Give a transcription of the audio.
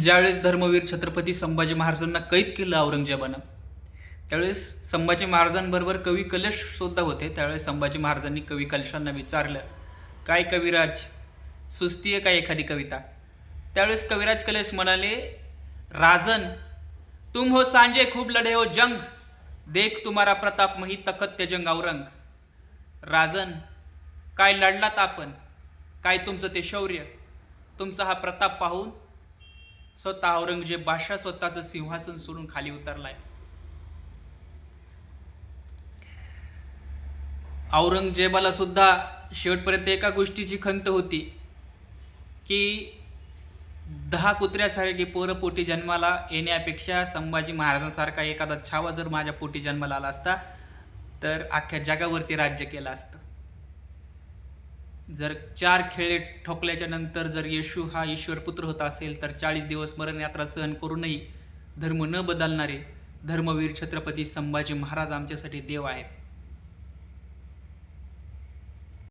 ज्यावेळेस धर्मवीर छत्रपती संभाजी महाराजांना कैद केलं औरंगजेबानं त्यावेळेस संभाजी महाराजांबरोबर कवी कलश सुद्धा होते. त्यावेळेस संभाजी महाराजांनी कवी कलशांना विचारलं काय कविराज? सुस्ती आहे का एखादी कविता? त्यावेळेस कविराज कलश म्हणाले राजन तुम हो सांजे खूप लढे हो जंग देख तुम्हारा प्रताप मही तखत ते जंग औरंग. राजन काय लढलात आपण? काय तुमचं ते शौर्य? तुमचा हा प्रताप पाहून स्वतः औरंगजेब बादशाह स्वतःचं सिंहासन सोडून खाली उतरलाय. औरंगजेबाला सुद्धा शेवटपर्यंत एका गोष्टीची खंत होती की दहा कुत्र्यासारखी पोरं पोटी जन्माला येण्यापेक्षा संभाजी महाराजांसारखा एखादा छावा जर माझ्या पोटी जन्माला आला असता तर अख्ख्या जगावरती राज्य केलं असतं. जर चार खेळे ठोकल्याच्या नंतर जर येशू हा ईश्वर पुत्र होता असेल तर चाळीस दिवस मरणयात्रा सहन करूनही धर्म न बदलणारे धर्मवीर छत्रपती संभाजी महाराज आमच्यासाठी देव आहेत.